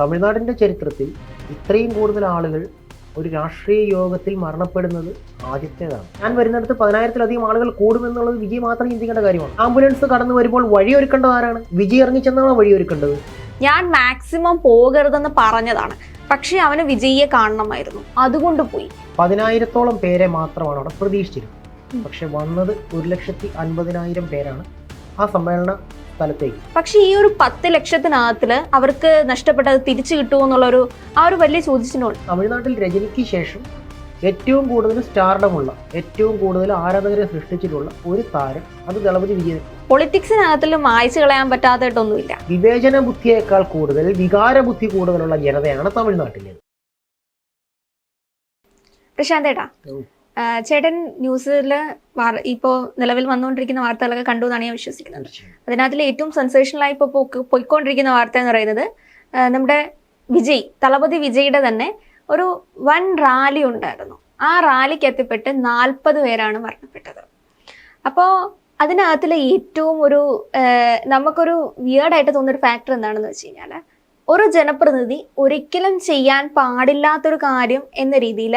തമിഴ്നാടിന്റെ ചരിത്രത്തിൽ ഇത്രയും കൂടുതൽ ആളുകൾ ഒരു രാഷ്ട്രീയ യോഗത്തിൽ മരണപ്പെടുന്നത് ആദ്യത്തേതാണ്. ഞാൻ വരുന്നിടത്ത് പതിനായിരത്തിലധികം ആളുകൾ കൂടുമെന്നുള്ളത് വിജയ് മാത്രം ചിന്തിക്കേണ്ട കാര്യമാണ്. ആംബുലൻസ് കടന്നു വരുമ്പോൾ വഴിയൊരുക്കേണ്ടത് ആരാണ്? വിജയ് ഇറങ്ങിച്ചെന്നാണോ വഴിയൊരുക്കേണ്ടത്? ഞാൻ മാക്സിമം പോകരുതെന്ന് പറഞ്ഞതാണ്. പക്ഷേ അവന് വിജയിയെ കാണണമായിരുന്നു. അതുകൊണ്ട് പോയി. പതിനായിരത്തോളം പേരെ മാത്രമാണ് അവിടെ പ്രതീക്ഷിച്ചിരുന്നത്. പക്ഷെ വന്നത് ഒരു ലക്ഷത്തി അൻപതിനായിരം പേരാണ്. ആ സമ്മേളന സ്ഥലത്തേക്ക്. പക്ഷേ ഈ ഒരു പത്ത് ലക്ഷത്തിനകത്തിൽ അവർക്ക് നഷ്ടപ്പെട്ടത് തിരിച്ചു കിട്ടുമോ എന്നുള്ളൊരു ആ ഒരു വലിയ ചോദ്യത്തിനുണ്ട് തമിഴ്നാട്ടിൽ രജനിക്ക് ശേഷം ഏറ്റവും കൂടുതൽ സ്റ്റാർഡമുള്ള ഏറ്റവും കൂടുതൽ ആരാധകരെ സൃഷ്ടിച്ചിട്ടുള്ള ഒരു താരം അത് ദളപതി വിജയൻ പൊളിറ്റിക്സിനകത്തിലും മായ്ച്ചു കളയാൻ പറ്റാത്തതായിട്ടൊന്നുമില്ല. വിവേചന ബുദ്ധിയേക്കാൾ കൂടുതൽ വികാര ബുദ്ധി കൂടുതലുള്ള ജനതയാണ് തമിഴ്നാട്ടിലെ. പ്രശാന്തേട്ടാ ചേട്ടൻ ന്യൂസിൽ ഇപ്പോൾ നിലവിൽ വന്നുകൊണ്ടിരിക്കുന്ന വാർത്തകളൊക്കെ കണ്ടു എന്നാണ് ഞാൻ വിശ്വസിക്കുന്നത്. അതിനകത്തിൽ ഏറ്റവും സെൻസേഷണലായി ഇപ്പോൾ പോയിക്കൊണ്ടിരിക്കുന്ന വാർത്ത എന്ന് പറയുന്നത് നമ്മുടെ വിജയ് തളപതി വിജയുടെ തന്നെ ഒരു വൻ റാലി ഉണ്ടായിരുന്നു. ആ റാലിക്ക് എത്തിപ്പെട്ട് നാൽപ്പത് പേരാണ് മരണപ്പെട്ടത്. അപ്പോൾ അതിനകത്തിൽ ഏറ്റവും ഒരു നമുക്കൊരു വിയേർഡായിട്ട് തോന്നുന്നൊരു ഫാക്ടർ എന്താണെന്ന് വെച്ച് കഴിഞ്ഞാൽ ഒരു ജനപ്രതിനിധി ഒരിക്കലും ചെയ്യാൻ പാടില്ലാത്തൊരു കാര്യം എന്ന രീതിയിൽ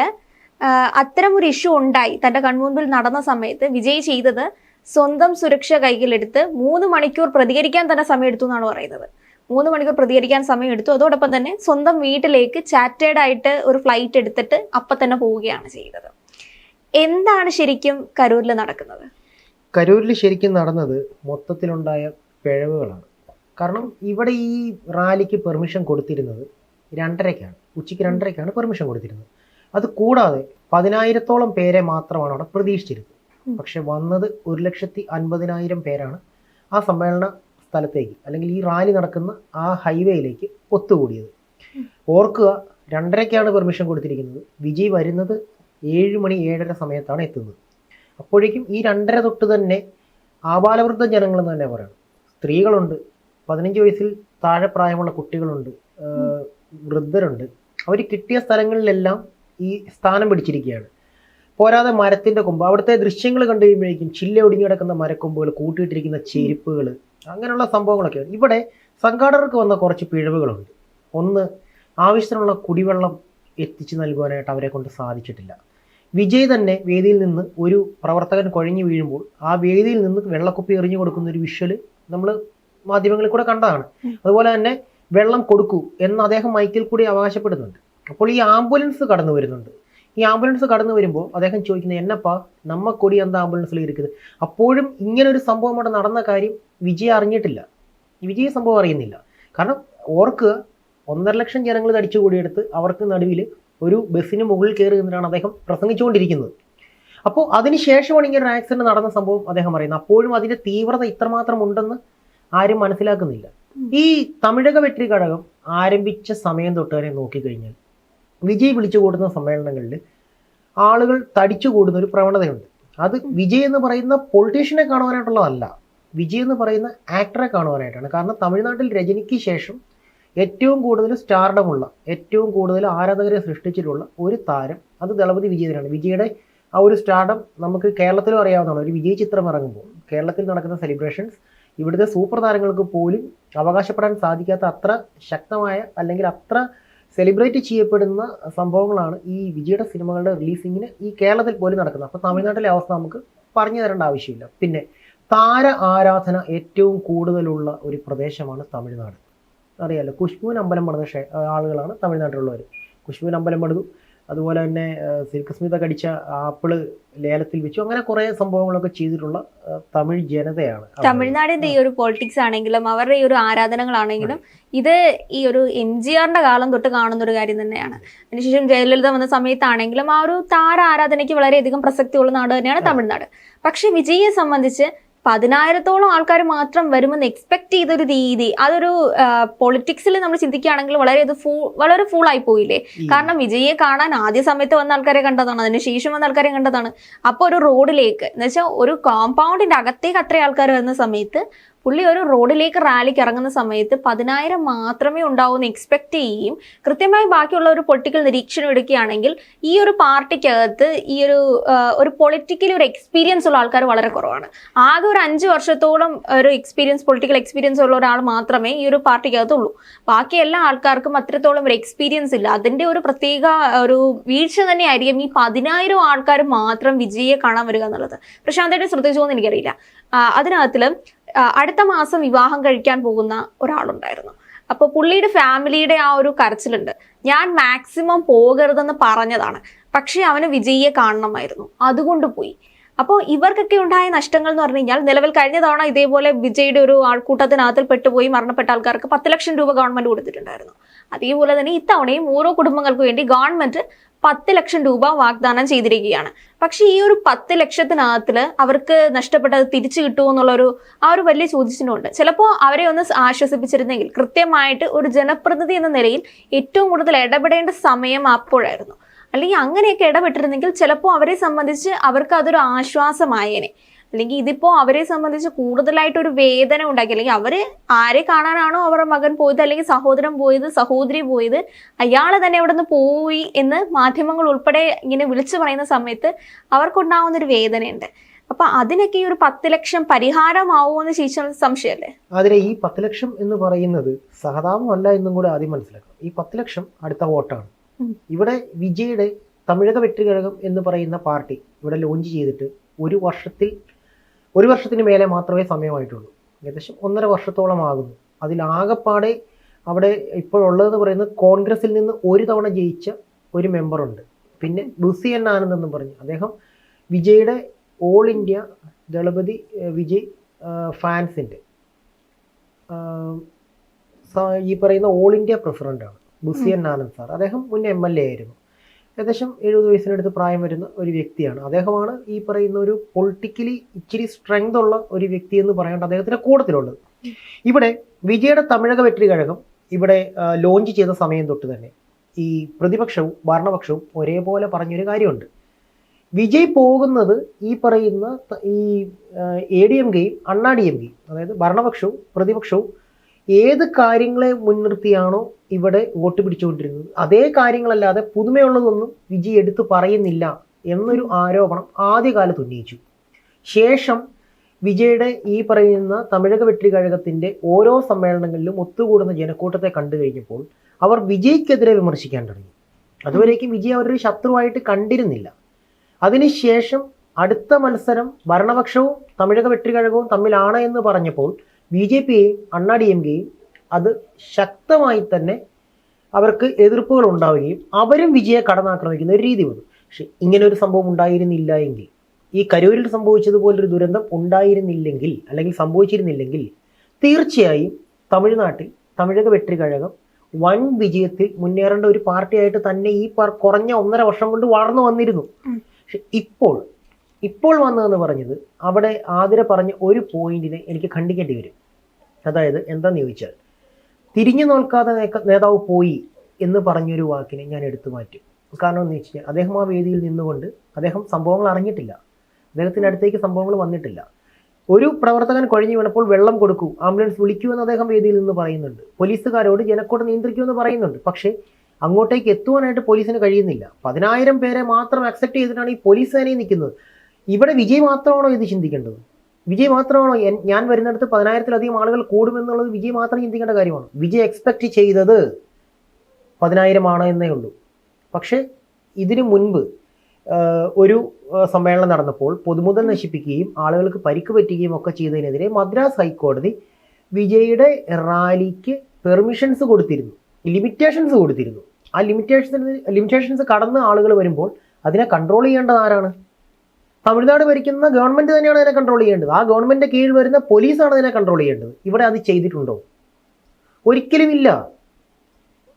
അത്തരം ഒരു ഇഷ്യൂ ഉണ്ടായി. തന്റെ കൺമുമ്പിൽ നടന്ന സമയത്ത് വിജയ് ചെയ്തത് സ്വന്തം സുരക്ഷ കൈകളിലെടുത്ത് മൂന്ന് മണിക്കൂർ പ്രതികരിക്കാൻ തന്നെ സമയം എടുത്തു എന്നാണ് പറയുന്നത്. മൂന്ന് മണിക്കൂർ പ്രതികരിക്കാൻ സമയം എടുത്തു അതോടൊപ്പം തന്നെ സ്വന്തം വീട്ടിലേക്ക് ചാറ്റേഡ് ആയിട്ട് ഒരു ഫ്ലൈറ്റ് എടുത്തിട്ട് അപ്പം തന്നെ പോവുകയാണ് ചെയ്തത്. എന്താണ് ശരിക്കും കരൂരിൽ നടക്കുന്നത്? കരൂരിൽ ശരിക്കും നടന്നത് മൊത്തത്തിലുണ്ടായ പിഴവുകളാണ്. കാരണം ഇവിടെ ഈ റാലിക്ക് പെർമിഷൻ കൊടുത്തിരുന്നത് രണ്ടരയ്ക്കാണ്. ഉച്ചയ്ക്ക് രണ്ടരയ്ക്കാണ് പെർമിഷൻ കൊടുത്തിരുന്നത്. അത് കൂടാതെ പതിനായിരത്തോളം പേരെ മാത്രമാണ് അവിടെ പ്രതീക്ഷിച്ചിരുന്നത്. പക്ഷെ വന്നത് ഒരു ലക്ഷത്തി അൻപതിനായിരം പേരാണ് ആ സമ്മേളന സ്ഥലത്തേക്ക് അല്ലെങ്കിൽ ഈ റാലി നടക്കുന്ന ആ ഹൈവേയിലേക്ക് ഒത്തുകൂടിയത്. ഓർക്കുക രണ്ടരയ്ക്കാണ് പെർമിഷൻ കൊടുത്തിരിക്കുന്നത്. വിജയ് വരുന്നത് ഏഴ് മണി ഏഴര സമയത്താണ് എത്തുന്നത്. അപ്പോഴേക്കും ഈ രണ്ടര തൊട്ട് തന്നെ ആബാലവൃദ്ധ ജനങ്ങളെന്ന് തന്നെ പറയണം. സ്ത്രീകളുണ്ട് പതിനഞ്ച് വയസ്സിൽ താഴെ പ്രായമുള്ള കുട്ടികളുണ്ട് വൃദ്ധരുണ്ട്. അവർ കിട്ടിയ സ്ഥലങ്ങളിലെല്ലാം ഈ സ്ഥാനം പിടിച്ചിരിക്കുകയാണ്. പോരാതെ മരത്തിന്റെ കൊമ്പ്. അവിടുത്തെ ദൃശ്യങ്ങൾ കണ്ടു കഴിയുമ്പോഴേക്കും ചില്ല ഒടിഞ്ഞു കിടക്കുന്ന മരക്കൊമ്പുകൾ കൂട്ടിയിട്ടിരിക്കുന്ന ചെരുപ്പുകൾ അങ്ങനെയുള്ള സംഭവങ്ങളൊക്കെയാണ് ഇവിടെ സംഘാടകർക്ക് വന്ന കുറച്ച് പിഴവുകളുണ്ട്. ഒന്ന് ആവശ്യത്തിനുള്ള കുടിവെള്ളം എത്തിച്ചു നൽകുവാനായിട്ട് അവരെ കൊണ്ട് സാധിച്ചിട്ടില്ല. വിജയ് തന്നെ വേദിയിൽ നിന്ന് ഒരു പ്രവർത്തകൻ കുഴഞ്ഞു വീഴുമ്പോൾ ആ വേദിയിൽ നിന്ന് വെള്ളക്കുപ്പി എറിഞ്ഞു കൊടുക്കുന്ന ഒരു വിഷ്വൽ നമ്മൾ മാധ്യമങ്ങളിൽ കൂടെ കണ്ടതാണ്. അതുപോലെ തന്നെ വെള്ളം കൊടുക്കൂ എന്ന് അദ്ദേഹം മൈക്കിൽ കൂടി അവകാശപ്പെടുന്നുണ്ട്. അപ്പോൾ ഈ ആംബുലൻസ് കടന്നു വരുന്നുണ്ട്. ഈ ആംബുലൻസ് കടന്നു വരുമ്പോൾ അദ്ദേഹം ചോദിക്കുന്നത് എന്നപ്പാ നമ്മ കൊടി എന്താ ആംബുലൻസിൽ ഇരിക്കുന്നത്? അപ്പോഴും ഇങ്ങനെ ഒരു സംഭവം അവിടെ നടന്ന കാര്യം വിജയ അറിഞ്ഞിട്ടില്ല. ഈ വിജയ് സംഭവം അറിയുന്നില്ല. കാരണം ഓർക്കുക ഒന്നര ലക്ഷം ജനങ്ങൾ തടിച്ചു കൂടിയെടുത്ത് അവർക്ക് നടുവിൽ ഒരു ബസ്സിന് മുകളിൽ കയറി എന്നിട്ടാണ് അദ്ദേഹം പ്രസംഗിച്ചുകൊണ്ടിരിക്കുന്നത്. അപ്പോൾ അതിനുശേഷമാണ് ഇങ്ങനെ ഒരു ആക്സിഡന്റ് നടന്ന സംഭവം അദ്ദേഹം അറിയുന്നത്. അപ്പോഴും അതിന്റെ തീവ്രത ഇത്രമാത്രം ഉണ്ടെന്ന് ആരും മനസ്സിലാക്കുന്നില്ല. ഈ തമിഴക വെറ്ററി ഘടകം ആരംഭിച്ച സമയം തൊട്ട് തന്നെ നോക്കിക്കഴിഞ്ഞാൽ വിജയ് വിളിച്ചു കൂടുന്ന സമ്മേളനങ്ങളിൽ ആളുകൾ തടിച്ചു കൂടുന്ന ഒരു പ്രവണതയുണ്ട്. അത് വിജയ് എന്ന് പറയുന്ന പൊളിറ്റീഷ്യനെ കാണുവാനായിട്ടുള്ളതല്ല. വിജയ് എന്ന് പറയുന്ന ആക്ടറെ കാണുവാനായിട്ടാണ്. കാരണം തമിഴ്നാട്ടിൽ രജനിക്ക് ശേഷം ഏറ്റവും കൂടുതൽ സ്റ്റാർഡമുള്ള ഏറ്റവും കൂടുതൽ ആരാധകരെ സൃഷ്ടിച്ചിട്ടുള്ള ഒരു താരം അത് ദളപതി വിജയനാണ്. വിജയുടെ ആ ഒരു സ്റ്റാർഡം നമുക്ക് കേരളത്തിലും അറിയാവുന്നതാണ്. ഒരു വിജയ് ചിത്രം ഇറങ്ങുമ്പോൾ കേരളത്തിൽ നടക്കുന്ന സെലിബ്രേഷൻസ് ഇവിടുത്തെ സൂപ്പർ താരങ്ങൾക്ക് പോലും അവകാശപ്പെടാൻ സാധിക്കാത്ത അത്ര ശക്തമായ അല്ലെങ്കിൽ അത്ര സെലിബ്രേറ്റ് ചെയ്യപ്പെടുന്ന സംഭവങ്ങളാണ് ഈ വിജയുടെ സിനിമകളുടെ റിലീസിങ്ങിന് ഈ കേരളത്തിൽ പോലും നടക്കുന്നത്. അപ്പോൾ തമിഴ്നാട്ടിലെ അവസ്ഥ നമുക്ക് പറഞ്ഞു തരേണ്ട ആവശ്യമില്ല. പിന്നെ താര ആരാധന ഏറ്റവും കൂടുതലുള്ള ഒരു പ്രദേശമാണ് തമിഴ്നാട്. അറിയാലോ? കുഷ്ബുവിന് അമ്പലം പണിത ആളുകളാണ് തമിഴ്നാട്ടിലുള്ളവർ കുഷ്ബുവിന് അമ്പലം പണിതു. അതുപോലെ തന്നെ സിൽക്ക് സ്മിത കടിച്ച ആപ്പിൾ ലേലത്തിൽ വെച്ചു. അങ്ങനെ കുറെ സംഭവങ്ങളൊക്കെ ചെയ്തിട്ടുള്ള തമിഴ് ജനതയാണ്. തമിഴ്നാടിന്റെ ഈ ഒരു പൊളിറ്റിക്സ് ആണെങ്കിലും അവരുടെ ഈ ഒരു ആരാധനകളാണെങ്കിലും ഇത് ഈ ഒരു എം ജി ആറിന്റെ കാലം തൊട്ട് കാണുന്ന ഒരു കാര്യം തന്നെയാണ്. അതിനുശേഷം ജയലളിത വന്ന സമയത്താണെങ്കിലും ആ ഒരു താര ആരാധനയ്ക്ക് വളരെയധികം പ്രസക്തിയുള്ള നാട് തന്നെയാണ് തമിഴ്നാട്. പക്ഷെ വിജയെ സംബന്ധിച്ച് പതിനായിരത്തോളം ആൾക്കാർ മാത്രം വരുമെന്ന് എക്സ്പെക്ട് ചെയ്തൊരു രീതി അതൊരു പൊളിറ്റിക്സിൽ നമ്മൾ ചിന്തിക്കുകയാണെങ്കിൽ വളരെ അത് ഫൂ വളരെ ഫൂൾ ആയി പോയില്ലേ? കാരണം വിജയെ കാണാൻ ആദ്യ സമയത്ത് വന്ന ആൾക്കാരെ കണ്ടതാണ് അതിന് ശേഷം വന്ന ആൾക്കാരെ കണ്ടതാണ്. അപ്പോൾ ഒരു റോഡിലേക്ക് എന്ന് വെച്ചാൽ ഒരു കോമ്പൗണ്ടിന്റെ അകത്തേക്ക് അത്ര ആൾക്കാർ വരുന്ന സമയത്ത് പുള്ളി ഒരു റോഡിലേക്ക് റാലിക്ക് ഇറങ്ങുന്ന സമയത്ത് പതിനായിരം മാത്രമേ ഉണ്ടാവൂ എന്ന് എക്സ്പെക്ട് ചെയ്യുകയും കൃത്യമായി ബാക്കിയുള്ള ഒരു പൊളിറ്റിക്കൽ നിരീക്ഷണം എടുക്കുകയാണെങ്കിൽ ഈ ഒരു പാർട്ടിക്കകത്ത് ഈ ഒരു ഒരു പൊളിറ്റിക്കലി ഒരു എക്സ്പീരിയൻസ് ഉള്ള ആൾക്കാർ വളരെ കുറവാണ്. ആകെ ഒരു അഞ്ച് വർഷത്തോളം ഒരു എക്സ്പീരിയൻസ് പൊളിറ്റിക്കൽ എക്സ്പീരിയൻസ് ഉള്ള ഒരാൾ മാത്രമേ ഈ ഒരു പാർട്ടിക്കകത്തുള്ളൂ. ബാക്കി എല്ലാ ആൾക്കാർക്കും അത്രത്തോളം ഒരു എക്സ്പീരിയൻസ് ഇല്ല. അതിന്റെ ഒരു പ്രത്യേക ഒരു വീഴ്ച തന്നെയായിരിക്കും ഈ പതിനായിരം ആൾക്കാർ മാത്രം വിജയിയെ കാണാൻ വരിക എന്നുള്ളത്. പ്രശാന്തയുടെ ശ്രദ്ധിച്ചോ എന്ന് എനിക്കറിയില്ല. ആ, അടുത്ത മാസം വിവാഹം കഴിക്കാൻ പോകുന്ന ഒരാളുണ്ടായിരുന്നു. അപ്പോൾ പുള്ളിയുടെ ഫാമിലിയുടെ ആ ഒരു കരച്ചിലുണ്ട്. ഞാൻ മാക്സിമം പോകരുതെന്ന് പറഞ്ഞതാണ്. പക്ഷേ അവന് വിജയിയെ കാണണമായിരുന്നു. അതുകൊണ്ട് പോയി. അപ്പോൾ ഇവർക്കൊക്കെ ഉണ്ടായ നഷ്ടങ്ങൾ എന്ന് പറഞ്ഞു കഴിഞ്ഞാൽ നിലവിൽ കഴിഞ്ഞ തവണ ഇതേപോലെ വിജയുടെ ഒരു ആൾക്കൂട്ടത്തിനകത്തിൽ പെട്ടുപോയി മരണപ്പെട്ട ആൾക്കാർക്ക് പത്ത് ലക്ഷം രൂപ ഗവൺമെന്റ് കൊടുത്തിട്ടുണ്ടായിരുന്നു. അതേപോലെ തന്നെ ഇത്തവണയും ഓരോ കുടുംബങ്ങൾക്ക് വേണ്ടി ഗവൺമെന്റ് പത്ത് ലക്ഷം രൂപ വാഗ്ദാനം ചെയ്തിരിക്കുകയാണ്. പക്ഷേ ഈ ഒരു പത്ത് ലക്ഷത്തിനകത്തിൽ അവർക്ക് നഷ്ടപ്പെട്ടത് തിരിച്ചു കിട്ടുമോ എന്നുള്ളൊരു ആ ഒരു വലിയ ചോദ്യചിഹ്നമുണ്ട്. ചിലപ്പോൾ അവരെ ഒന്ന് ആശ്വസിപ്പിച്ചിരുന്നെങ്കിൽ കൃത്യമായിട്ട് ഒരു ജനപ്രതിനിധി എന്ന നിലയിൽ ഏറ്റവും കൂടുതൽ ഇടപെടേണ്ട സമയം അപ്പോഴായിരുന്നു. അല്ലെങ്കിൽ അങ്ങനെയൊക്കെ ഇടപെട്ടിരുന്നെങ്കിൽ ചിലപ്പോൾ അവരെ സംബന്ധിച്ച് അവർക്ക് അതൊരു ആശ്വാസമായേനെ. അല്ലെങ്കിൽ ഇതിപ്പോ അവരെ സംബന്ധിച്ച് കൂടുതലായിട്ട് ഒരു വേദന ഉണ്ടാക്കി. അല്ലെങ്കിൽ അവർ ആരെ കാണാനാണോ അവരുടെ മകൻ പോയത് അല്ലെങ്കിൽ സഹോദരൻ പോയത് സഹോദരി പോയത് അയാൾ തന്നെ അവിടെ നിന്ന് പോയി എന്ന് മാധ്യമങ്ങൾ ഉൾപ്പെടെ ഇങ്ങനെ വിളിച്ചു പറയുന്ന സമയത്ത് അവർക്കുണ്ടാവുന്ന ഒരു വേദനയുണ്ട്. അപ്പൊ അതിനൊക്കെ ഈ ഒരു പത്ത് ലക്ഷം പരിഹാരമാവുമോ എന്ന് ചോദിച്ചാൽ സംശയമല്ലേ? അതിലെ ഈ പത്ത് ലക്ഷം എന്ന് പറയുന്നത് സഹതാപമല്ല എന്നും കൂടെ ആദ്യം മനസ്സിലാക്കണം. ഈ പത്ത് ലക്ഷം അടുത്ത വോട്ടാണ്. ഇവിടെ വിജയുടെ തമിഴക വെട്ടുകഴകം എന്ന് പറയുന്ന പാർട്ടി ഇവിടെ ലോഞ്ച് ചെയ്തിട്ട് ഒരു വർഷത്തിൽ ഒരു വർഷത്തിന് മേലെ മാത്രമേ സമയമായിട്ടുള്ളൂ. ഏകദേശം ഒന്നര വർഷത്തോളം ആകുന്നു അതിലാകപ്പാടെ അവിടെ ഇപ്പോഴുള്ളതെന്ന് പറയുന്നത് കോൺഗ്രസിൽ നിന്ന് ഒരു തവണ ജയിച്ച ഒരു മെമ്പറുണ്ട്. പിന്നെ ബുസിയൻ ആനന്ദ് എന്നും പറഞ്ഞു. അദ്ദേഹം വിജയുടെ ഓൾ ഇന്ത്യ ദളപതി വിജയ് ഫാൻസിന്റെ ഈ പറയുന്ന ഓൾ ഇന്ത്യ പ്രസിഡന്റാണ് ബുസിയൻ ആനന്ദ് സാർ. അദ്ദേഹം മുൻ എം എൽ എ ആയിരുന്നു. ഏകദേശം എഴുപത് വയസ്സിനടുത്ത് പ്രായം വരുന്ന ഒരു വ്യക്തിയാണ്. അദ്ദേഹമാണ് ഈ പറയുന്ന ഒരു പൊളിറ്റിക്കലി ഇച്ചിരി സ്ട്രെങ്ത് ഉള്ള ഒരു വ്യക്തി എന്ന് പറയേണ്ട അദ്ദേഹത്തിന്റെ കൂട്ടത്തിലുള്ളത്. ഇവിടെ വിജയുടെ തമിഴക വെற்றி കഴകം ഇവിടെ ലോഞ്ച് ചെയ്ത സമയം തൊട്ട് തന്നെ ഈ പ്രതിപക്ഷവും ഭരണപക്ഷവും ഒരേപോലെ പറഞ്ഞൊരു കാര്യമുണ്ട്. വിജയ് പോകുന്നത് ഈ പറയുന്ന ഈ എ ഡി എം കെയും അണ്ണാ ഡി എം കെയും അതായത് ഭരണപക്ഷവും പ്രതിപക്ഷവും ഏത് കാര്യങ്ങളെ മുൻനിർത്തിയാണോ ഇവിടെ വോട്ട് പിടിച്ചുകൊണ്ടിരുന്നത്? അതേ കാര്യങ്ങളല്ലാതെ പുതുമയുള്ളതൊന്നും വിജി എടുത്തു പറയുന്നില്ല എന്നൊരു ആരോപണം ആദ്യകാലത്ത് ഉന്നയിച്ചു. ശേഷം വിജയുടെ ഈ പറയുന്ന തമിഴക വെട്ടി കഴകത്തിന്റെ ഓരോ സമ്മേളനങ്ങളിലും ഒത്തുകൂടുന്ന ജനക്കൂട്ടത്തെ കണ്ടു കഴിഞ്ഞപ്പോൾ അവർ വിജയ്ക്കെതിരെ വിമർശിക്കാൻ തുടങ്ങി. അതുവരേക്കും വിജയ് അവരൊരു ശത്രുവായിട്ട് കണ്ടിരുന്നില്ല. അതിനുശേഷം അടുത്ത മത്സരം ഭരണപക്ഷവും തമിഴക വെട്ടിക്കഴകവും തമ്മിലാണ് എന്ന് പറഞ്ഞപ്പോൾ ബി ജെ പിയെയും അണ്ണാ ഡി എം കെയും അത് ശക്തമായി തന്നെ അവർക്ക് എതിർപ്പുകൾ ഉണ്ടാവുകയും അവരും വിജയെ കടന്നാക്രമിക്കുന്ന ഒരു രീതി വന്നു. പക്ഷെ ഇങ്ങനെ ഒരു സംഭവം ഉണ്ടായിരുന്നില്ല എങ്കിൽ ഈ കരൂരിൽ സംഭവിച്ചതുപോലൊരു ദുരന്തം ഉണ്ടായിരുന്നില്ലെങ്കിൽ അല്ലെങ്കിൽ സംഭവിച്ചിരുന്നില്ലെങ്കിൽ തീർച്ചയായും തമിഴ്നാട്ടിൽ തമിഴക വെട്രി കഴകം വൻ വിജയത്തിൽ മുന്നേറേണ്ട ഒരു പാർട്ടിയായിട്ട് തന്നെ ഈ പാർ- കുറഞ്ഞ ഒന്നര വർഷം കൊണ്ട് വളർന്നു വന്നിരുന്നു. പക്ഷെ ഇപ്പോൾ ഇപ്പോൾ വന്നതെന്ന് പറഞ്ഞത് അവിടെ ആതിര പറഞ്ഞ ഒരു പോയിന്റിനെ എനിക്ക് ഖണ്ഡിക്കേണ്ടി വരും. അതായത് എന്താന്ന് ചോദിച്ചാൽ തിരിഞ്ഞു നോക്കാതെ നേക്ക- നേതാവ് പോയി എന്ന് പറഞ്ഞൊരു വാക്കിനെ ഞാൻ എടുത്തു മാറ്റും. കാരണം എന്ന് വെച്ച് കഴിഞ്ഞാൽ അദ്ദേഹം ആ വേദിയിൽ നിന്നുകൊണ്ട് അദ്ദേഹം സംഭവങ്ങൾ അറിഞ്ഞിട്ടില്ല. അദ്ദേഹത്തിന്റെ അടുത്തേക്ക് സംഭവങ്ങൾ വന്നിട്ടില്ല. ഒരു പ്രവർത്തകൻ കുഴഞ്ഞു വീണപ്പോൾ വെള്ളം കൊടുക്കൂ ആംബുലൻസ് വിളിക്കൂ എന്ന് അദ്ദേഹം വേദിയിൽ നിന്ന് പറയുന്നുണ്ട്. പോലീസുകാരോട് ജനക്കൂട്ടം നിയന്ത്രിക്കൂ എന്ന് പറയുന്നുണ്ട്. പക്ഷേ അങ്ങോട്ടേക്ക് എത്തുവാനായിട്ട് പോലീസിന് കഴിയുന്നില്ല. പതിനായിരം പേരെ മാത്രം അക്സെപ്റ്റ് ചെയ്തിട്ടാണ് ഈ പോലീസ് സേനയിൽ നിൽക്കുന്നത്. ഇവിടെ വിജയ് മാത്രമാണോ ഇത് ചിന്തിക്കേണ്ടത്? വിജയ് മാത്രമാണോ ഞാൻ വരുന്നിടത്ത് പതിനായിരത്തിലധികം ആളുകൾ കൂടുമെന്നുള്ളത് വിജയ് മാത്രം ചിന്തിക്കേണ്ട കാര്യമാണ്. വിജയ് എക്സ്പെക്ട് ചെയ്തത് പതിനായിരമാണ് എന്നേ ഉള്ളൂ. പക്ഷേ ഇതിനു മുൻപ് ഒരു സമ്മേളനം നടന്നപ്പോൾ പൊതുമുതൽ നശിപ്പിക്കുകയും ആളുകൾക്ക് പരിക്ക് പറ്റുകയും ഒക്കെ ചെയ്തതിനെതിരെ മദ്രാസ് ഹൈക്കോടതി വിജയുടെ റാലിക്ക് പെർമിഷൻസ് കൊടുത്തിരുന്നു. ലിമിറ്റേഷൻസ് കൊടുത്തിരുന്നു. ആ ലിമിറ്റേഷൻസ് ലിമിറ്റേഷൻസ് കടന്ന് ആളുകൾ വരുമ്പോൾ അതിനെ കൺട്രോൾ ചെയ്യേണ്ടത് ആരാണ്? തമിഴ്നാട് ഭരിക്കുന്ന ഗവൺമെന്റ് തന്നെയാണ് അതിനെ കൺട്രോൾ ചെയ്യേണ്ടത്. ആ ഗവൺമെന്റിന്റെ കീഴിൽ വരുന്ന പോലീസാണ് അതിനെ കൺട്രോൾ ചെയ്യേണ്ടത്. ഇവിടെ അത് ചെയ്തിട്ടുണ്ടോ? ഒരിക്കലും ഇല്ല.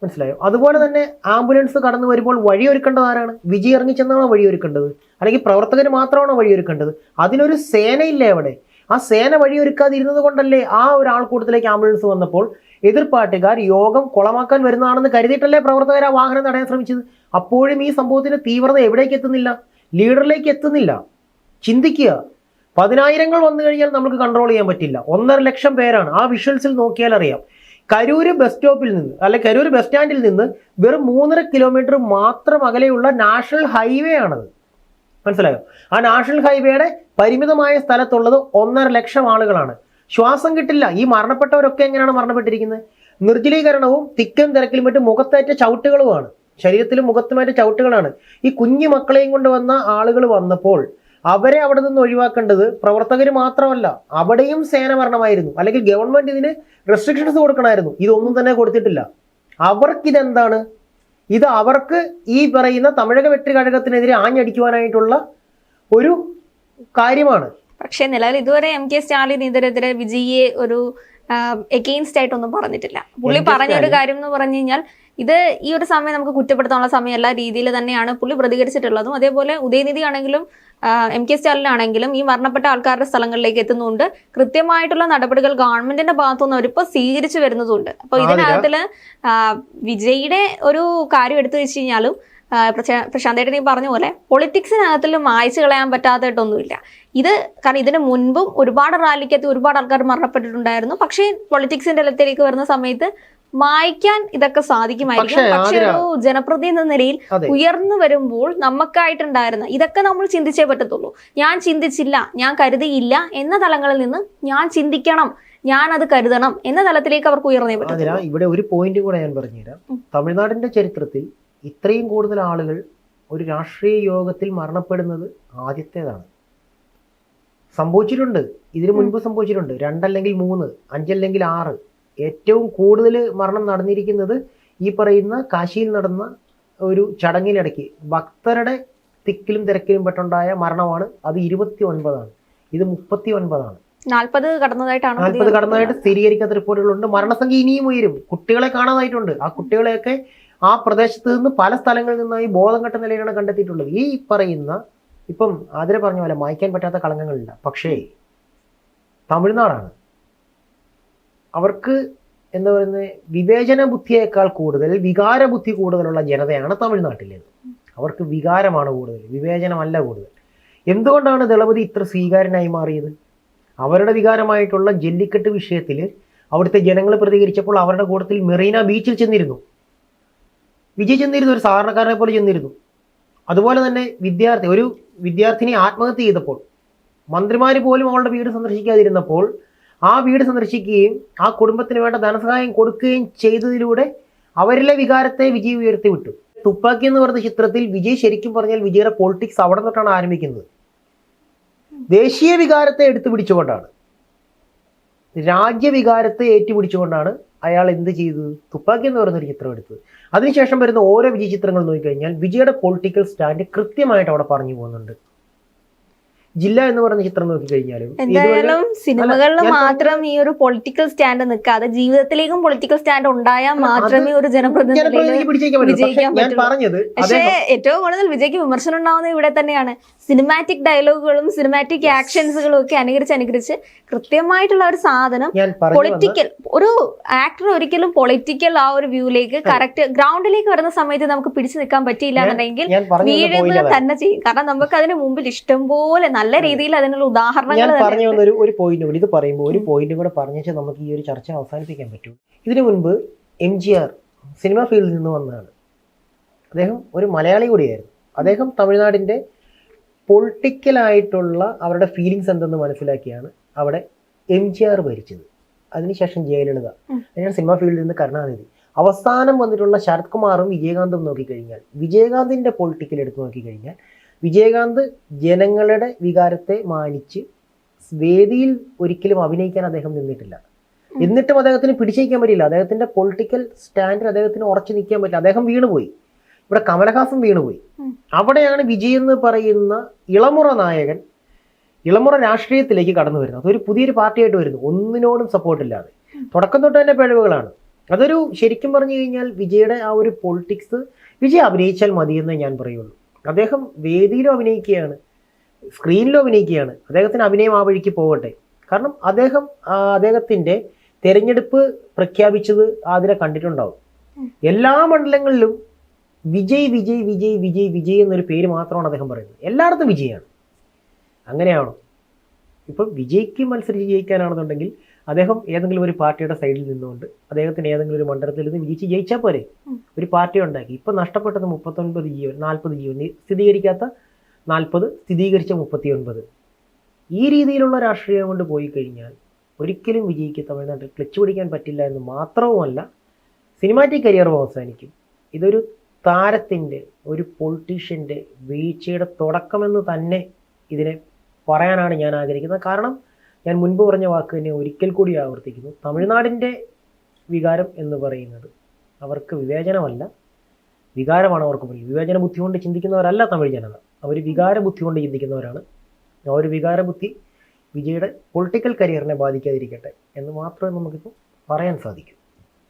മനസ്സിലായോ? അതുപോലെ തന്നെ ആംബുലൻസ് കടന്നു വരുമ്പോൾ വഴിയൊരുക്കേണ്ടത് ആരാണ്? വിജയ് ഇറങ്ങിച്ചെന്നാണോ വഴിയൊരുക്കേണ്ടത്? അല്ലെങ്കിൽ പ്രവർത്തകർ മാത്രമാണോ വഴിയൊരുക്കേണ്ടത്? അതിനൊരു സേനയില്ലേ അവിടെ. ആ സേന വഴിയൊരുക്കാതിരുന്നത് കൊണ്ടല്ലേ ആ ഒരു ആൾക്കൂട്ടത്തിലേക്ക് ആംബുലൻസ് വന്നപ്പോൾ എതിർപ്പാട്ടുകാർ യോഗം കുളമാക്കാൻ വരുന്നതാണെന്ന് കരുതിയിട്ടല്ലേ പ്രവർത്തകർ ആ വാഹനം തടയാൻ ശ്രമിച്ചത്? അപ്പോഴും ഈ സംഭവത്തിന്റെ തീവ്രത എവിടേക്ക് എത്തുന്നില്ല? ലീഡറിലേക്ക് എത്തുന്നില്ല. ചിന്തിക്കുക. പതിനായിരങ്ങൾ വന്നു കഴിഞ്ഞാൽ നമുക്ക് കൺട്രോൾ ചെയ്യാൻ പറ്റില്ല. ഒന്നര ലക്ഷം പേരാണ്. ആ വിഷ്വൽസിൽ നോക്കിയാൽ അറിയാം. കരൂർ ബസ് സ്റ്റോപ്പിൽ നിന്ന് അല്ലെ കരൂർ ബസ് സ്റ്റാൻഡിൽ നിന്ന് വെറും മൂന്നര കിലോമീറ്റർ മാത്രം അകലെയുള്ള നാഷണൽ ഹൈവേ ആണത്. മനസ്സിലായോ? ആ നാഷണൽ ഹൈവേയുടെ പരിമിതമായ സ്ഥലത്തുള്ളത് ഒന്നര ലക്ഷം ആളുകളാണ്. ശ്വാസം കിട്ടില്ല. ഈ മരണപ്പെട്ടവരൊക്കെ എങ്ങനെയാണ് മരണപ്പെട്ടിരിക്കുന്നത്? നിർജലീകരണവും തിക്കും തിരക്കിലും മറ്റ് മുഖത്തേറ്റ ചവിട്ടുകളുമാണ്. ശരീരത്തിലും മുഖത്തുമായിട്ട് ചവിട്ടുകളാണ്. ഈ കുഞ്ഞു മക്കളെയും കൊണ്ട് വന്ന ആളുകൾ വന്നപ്പോൾ അവരെ അവിടെ നിന്ന് ഒഴിവാക്കേണ്ടത് പ്രവർത്തകർ മാത്രമല്ല അവിടെയും സേന ഭരണമായിരുന്നു അല്ലെങ്കിൽ ഗവൺമെന്റ് ഇതിന് റെസ്ട്രിക്ഷൻസ് കൊടുക്കണമായിരുന്നു. ഇതൊന്നും തന്നെ കൊടുത്തിട്ടില്ല. അവർക്കിതെന്താണ്? ഇത് അവർക്ക് ഈ പറയുന്ന തമിഴക വെട്ടി കഴകത്തിനെതിരെ ആഞ്ഞടിക്കുവാനായിട്ടുള്ള ഒരു കാര്യമാണ്. പക്ഷേ നിലവിൽ ഇതുവരെ എം കെ സ്റ്റാലിൻ ഇതിനെതിരെ വിജയെ ഒരു എഗെയിൻസ്റ്റ് ആയിട്ടൊന്നും പറഞ്ഞിട്ടില്ല. പുള്ളി പറഞ്ഞൊരു പറഞ്ഞ ഒരു കാര്യം എന്ന് പറഞ്ഞു കഴിഞ്ഞാൽ ഇത് ഈ ഒരു സമയം നമുക്ക് കുറ്റപ്പെടുത്താനുള്ള സമയമല്ല രീതിയിൽ തന്നെയാണ് പുള്ളി പ്രതികരിച്ചിട്ടുള്ളതും. അതേപോലെ ഉദയനിധി ആണെങ്കിലും എം കെ സ്റ്റാലിനാണെങ്കിലും ഈ മരണപ്പെട്ട ആൾക്കാരുടെ സ്ഥലങ്ങളിലേക്ക് എത്തുന്നുണ്ട്. കൃത്യമായിട്ടുള്ള നടപടികൾ ഗവൺമെന്റിന്റെ ഭാഗത്തുനിന്ന് അവരിപ്പോൾ സ്വീകരിച്ചു വരുന്നതുണ്ട്. അപ്പോൾ ഇതിനകത്തിൽ വിജയുടെ ഒരു കാര്യം എടുത്തു വെച്ച് കഴിഞ്ഞാലും പ്രശാന്തേട്ടൻ ഈ പറഞ്ഞ പോലെ പൊളിറ്റിക്സിനകത്തിൽ മായ്ച്ചു കളയാൻ പറ്റാത്തതായിട്ടൊന്നുമില്ല. ഇത് കാരണം ഇതിന് മുൻപും ഒരുപാട് റാലിക്കകത്ത് ഒരുപാട് ആൾക്കാർ മരണപ്പെട്ടിട്ടുണ്ടായിരുന്നു. പക്ഷേ പൊളിറ്റിക്സിന്റെ ഇലത്തിലേക്ക് വരുന്ന സമയത്ത് മായ്ക്കാൻ ഇതൊക്കെ സാധിക്കുമായിരിക്കും. പക്ഷെ ഒരു ജനപ്രതി എന്ന നിലയിൽ ഉയർന്നു വരുമ്പോൾ നമുക്കായിട്ടുണ്ടായിരുന്ന ഇതൊക്കെ നമ്മൾ ചിന്തിച്ചേ പറ്റത്തുള്ളൂ. ഞാൻ ചിന്തിച്ചില്ല ഞാൻ കരുതിയില്ല എന്ന തലങ്ങളിൽ നിന്ന് ഞാൻ ചിന്തിക്കണം ഞാൻ അത് കരുതണം എന്ന തലത്തിലേക്ക് അവർക്ക് ഉയർന്നേ പറ്റും ഇവിടെ ഒരു പോയിന്റ് കൂടെ ഞാൻ പറഞ്ഞുതരാം. തമിഴ്നാടിന്റെ ചരിത്രത്തിൽ ഇത്രയും കൂടുതൽ ആളുകൾ ഒരു രാഷ്ട്രീയ യോഗത്തിൽ മരണപ്പെടുന്നത് ആദ്യത്തേതാണ്. സംഭവിച്ചിട്ടുണ്ട്. ഇതിനു മുൻപ് സംഭവിച്ചിട്ടുണ്ട്. രണ്ടല്ലെങ്കിൽ മൂന്ന് അഞ്ചല്ലെങ്കിൽ ആറ്. ഏറ്റവും കൂടുതൽ മരണം നടന്നിരിക്കുന്നത് ഈ പറയുന്ന കാശിയിൽ നടന്ന ഒരു ചടങ്ങിനിടയ്ക്ക് ഭക്തരുടെ തിക്കിലും തിരക്കിലും പെട്ടുണ്ടായ മരണമാണ്. അത് ഇരുപത്തി ഒൻപതാണ് ഇത് മുപ്പത്തി ഒൻപതാണ് നാൽപ്പത് കടന്നതായിട്ടാണ് നാൽപ്പത് കടന്നതായിട്ട് സ്ഥിരീകരിക്കാത്ത റിപ്പോർട്ടുകളുണ്ട്. മരണസംഖ്യ ഇനിയും ഉയരും. കുട്ടികളെ കാണാതായിട്ടുണ്ട്. ആ കുട്ടികളെയൊക്കെ ആ പ്രദേശത്ത് നിന്ന് പല സ്ഥലങ്ങളിൽ നിന്നായി ബോധം കെട്ട നിലയിലാണ് കണ്ടെത്തിയിട്ടുള്ളത്. ഈ പറയുന്ന ഇപ്പം ആതിര പറഞ്ഞ പോലെ മായ്ക്കാൻ പറ്റാത്ത കളങ്കങ്ങളില്ല. പക്ഷേ തമിഴ്നാടാണ്. അവർക്ക് എന്താ പറയുന്നത് വിവേചന ബുദ്ധിയേക്കാൾ കൂടുതൽ വികാര ബുദ്ധി കൂടുതലുള്ള ജനതയാണ് തമിഴ്നാട്ടിലേത് അവർക്ക് വികാരമാണ് കൂടുതൽ വിവേചനമല്ല കൂടുതൽ. എന്തുകൊണ്ടാണ് ദളപതി ഇത്ര സ്വീകാരനായി മാറിയത്? അവരുടെ വികാരമായിട്ടുള്ള ജല്ലിക്കെട്ട് വിഷയത്തിൽ അവിടുത്തെ ജനങ്ങൾ പ്രതികരിച്ചപ്പോൾ അവരുടെ കൂട്ടത്തിൽ മെറീന ബീച്ചിൽ ചെന്നിരുന്നു. വിജയ് ചെന്നിരുന്നു ഒരു സാധാരണക്കാരനെ പോലെ ചെന്നിരുന്നു. അതുപോലെ തന്നെ വിദ്യാർത്ഥി ഒരു വിദ്യാർത്ഥിനി ആത്മഹത്യ ചെയ്തപ്പോൾ മന്ത്രിമാർ പോലും അവളുടെ വീട് സന്ദർശിക്കാതിരുന്നപ്പോൾ ആ വീട് സന്ദർശിക്കുകയും ആ കുടുംബത്തിന് വേണ്ട ധനസഹായം കൊടുക്കുകയും ചെയ്തതിലൂടെ അവരിലെ വികാരത്തെ വിജയ് ഉയർത്തി വിട്ടു. തുപ്പാക്കി എന്ന് പറഞ്ഞ ചിത്രത്തിൽ വിജയ് ശരിക്കും പറഞ്ഞാൽ വിജയുടെ പൊളിറ്റിക്സ് അവിടെ തൊട്ടാണ് ആരംഭിക്കുന്നത്. ദേശീയ വികാരത്തെ എടുത്തു പിടിച്ചുകൊണ്ടാണ്. രാജ്യവികാരത്തെ ഏറ്റുപിടിച്ചുകൊണ്ടാണ് അയാൾ എന്ത് ചെയ്തത്? തുപ്പാക്കി എന്ന് പറയുന്ന ഒരു ചിത്രം എടുത്തത്. അതിനുശേഷം വരുന്ന ഓരോ വിജയ ചിത്രങ്ങൾ നോക്കിക്കഴിഞ്ഞാൽ വിജയുടെ പൊളിറ്റിക്കൽ സ്റ്റാൻഡ് കൃത്യമായിട്ട് അവിടെ പറഞ്ഞു പോകുന്നുണ്ട്. ജില്ല എന്ന് പറയുന്ന ചിത്രം നോക്കിക്കഴിഞ്ഞാലും എന്തായാലും സിനിമകളിൽ മാത്രം ഈ ഒരു പൊളിറ്റിക്കൽ സ്റ്റാൻഡ് നിൽക്കാതെ ജീവിതത്തിലേക്കും പൊളിറ്റിക്കൽ സ്റ്റാൻഡ് ഉണ്ടായാൽ മാത്രമേ ഒരു ജനപ്രതിനിധി പക്ഷേ. പറഞ്ഞത് ഏറ്റവും കൂടുതൽ വിജയ്ക്ക് വിമർശനം ഉണ്ടാവുന്നത് ഇവിടെ തന്നെയാണ്. സിനിമാറ്റിക് ഡയലോഗുകളും സിനിമാറ്റിക് ആക്ഷൻസുകളും ഒക്കെ അനുകരിച്ച് അനുകരിച്ച് കൃത്യമായിട്ടുള്ള ഒരു സാധനം പൊളിറ്റിക്കൽ ഒരു ആക്ടർ ഒരിക്കലും പൊളിറ്റിക്കൽ ആ ഒരു വ്യൂയിലേക്ക് കറക്റ്റ് ഗ്രൗണ്ടിലേക്ക് വരുന്ന സമയത്ത് നമുക്ക് പിടിച്ചു നിൽക്കാൻ പറ്റിയില്ല എന്നുണ്ടെങ്കിൽ വീഴുന്നത് തന്നെ ചെയ്യും. കാരണം നമുക്ക് അതിന് മുമ്പിൽ ഇഷ്ടംപോലെ നല്ല രീതിയിൽ അതിനുള്ള ഉദാഹരണങ്ങൾ ഞാൻ പറഞ്ഞു വന്ന ഒരു പോയിന്റ് കൂടി ഇത് പറയുമ്പോൾ ഒരു പോയിന്റ് കൂടെ പറഞ്ഞാൽ നമുക്ക് ഈ ഒരു ചർച്ച അവസാനിപ്പിക്കാൻ പറ്റും. ഇതിനു മുൻപ് എം ജി ആർ സിനിമ ഫീൽഡിൽ നിന്ന് വന്നതാണ്. അദ്ദേഹം ഒരു മലയാളി കൂടിയായിരുന്നു. അദ്ദേഹം തമിഴ്നാടിന്റെ പൊളിറ്റിക്കലായിട്ടുള്ള അവരുടെ ഫീലിങ്സ് എന്തെന്ന് മനസ്സിലാക്കിയാണ് അവിടെ എം ജി ആർ ഭരിച്ചത്. അതിനുശേഷം ജയലളിത. അതിനാണ് സിനിമ ഫീൽഡിൽ നിന്ന് കരുണാനിധി. അവസാനം വന്നിട്ടുള്ള ശരത് കുമാറും വിജയകാന്തും നോക്കിക്കഴിഞ്ഞാൽ വിജയകാന്തിന്റെ പൊളിറ്റിക്കൽ എടുത്ത് നോക്കിക്കഴിഞ്ഞാൽ വിജയകാന്ത് ജനങ്ങളുടെ വികാരത്തെ മാനിച്ച് വേദിയിൽ ഒരിക്കലും അഭിനയിക്കാൻ അദ്ദേഹം നിന്നിട്ടില്ല. എന്നിട്ടും അദ്ദേഹത്തിന് പിടിച്ചേക്കാൻ പറ്റില്ല അദ്ദേഹത്തിന്റെ പൊളിറ്റിക്കൽ സ്റ്റാൻഡിൽ അദ്ദേഹത്തിന് ഉറച്ചു നിൽക്കാൻ പറ്റില്ല. അദ്ദേഹം വീണുപോയി. ഇവിടെ കമലഹാസൻ വീണുപോയി. അവിടെയാണ് വിജയ് എന്ന് പറയുന്ന ഇളമുറ നായകൻ ഇളമുറ രാഷ്ട്രീയത്തിലേക്ക് കടന്നു വരുന്നത്. അതൊരു പുതിയൊരു പാർട്ടിയായിട്ട് വരുന്നു. ഒന്നിനോടും സപ്പോർട്ടില്ലാതെ തുടക്കം തൊട്ട് തന്നെ പിഴവുകളാണ്. അതൊരു ശരിക്കും പറഞ്ഞു കഴിഞ്ഞാൽ വിജയുടെ ആ ഒരു പൊളിറ്റിക്സ് വിജയ് അഭിനയിച്ചാൽ മതിയെന്നേ ഞാൻ പറയുള്ളൂ. അദ്ദേഹം വേദിയിലും അഭിനയിക്കുകയാണ്. സ്ക്രീനിലും അഭിനയിക്കുകയാണ്. അദ്ദേഹത്തിന് അഭിനയം ആ വഴിക്ക് പോകട്ടെ. കാരണം അദ്ദേഹം അദ്ദേഹത്തിന്റെ തെരഞ്ഞെടുപ്പ് പ്രഖ്യാപിച്ചത് ആതിരെ കണ്ടിട്ടുണ്ടാവും. എല്ലാ മണ്ഡലങ്ങളിലും വിജയ് വിജയ് വിജയ് വിജയ് വിജയ് എന്നൊരു പേര് മാത്രമാണ് അദ്ദേഹം പറയുന്നത്. എല്ലായിടത്തും വിജയാണ്. അങ്ങനെയാണോ? ഇപ്പം വിജയ്ക്ക് മത്സരിച്ച് ജയിക്കാനാണെന്നുണ്ടെങ്കിൽ അദ്ദേഹം ഏതെങ്കിലും ഒരു പാർട്ടിയുടെ സൈഡിൽ നിന്നുകൊണ്ട് അദ്ദേഹത്തിന് ഏതെങ്കിലും ഒരു മണ്ഡലത്തിൽ നിന്ന് വിജയിച്ച് ജയിച്ചാൽ പോരെ. ഒരു പാർട്ടി ഉണ്ടാക്കി. ഇപ്പം നഷ്ടപ്പെട്ടത് മുപ്പത്തൊൻപത് ജീവൻ നാൽപ്പത് ജീവൻ സ്ഥിരീകരിക്കാത്ത നാൽപ്പത് സ്ഥിരീകരിച്ച മുപ്പത്തി ഒൻപത് ഈ രീതിയിലുള്ള രാഷ്ട്രീയം കൊണ്ട് പോയി കഴിഞ്ഞാൽ ഒരിക്കലും വിജയിക്ക് തമിഴ്നാട്ടിൽ ക്ലച്ച് പിടിക്കാൻ പറ്റില്ല എന്ന് മാത്രവുമല്ല സിനിമാറ്റിക് കരിയറും അവസാനിക്കും. ഇതൊരു താരത്തിന്റെ ഒരു പൊളിറ്റീഷ്യന്റെ വീഴ്ചയുടെ തുടക്കമെന്ന് തന്നെ ഇതിനെ പറയാനാണ് ഞാൻ ആഗ്രഹിക്കുന്നത്. കാരണം ഞാൻ മുൻപ് പറഞ്ഞ വാക്ക് തന്നെ ഒരിക്കൽ കൂടി ആവർത്തിക്കുന്നു. തമിഴ്നാടിന്റെ വികാരം എന്ന് പറയുന്നത് അവർക്ക് വിവേചനമല്ല. വികാരമാണ് അവർക്ക് മുന്നിൽ. വിവേചന ബുദ്ധി കൊണ്ട് ചിന്തിക്കുന്നവരല്ല തമിഴ് ജനത. അവർ വികാര ബുദ്ധി കൊണ്ട് ചിന്തിക്കുന്നവരാണ്. ആ ഒരു വികാര ബുദ്ധി വിജയുടെ പൊളിറ്റിക്കൽ കരിയറിനെ ബാധിക്കാതിരിക്കട്ടെ എന്ന് മാത്രമേ നമുക്കിപ്പോൾ പറയാൻ സാധിക്കൂ.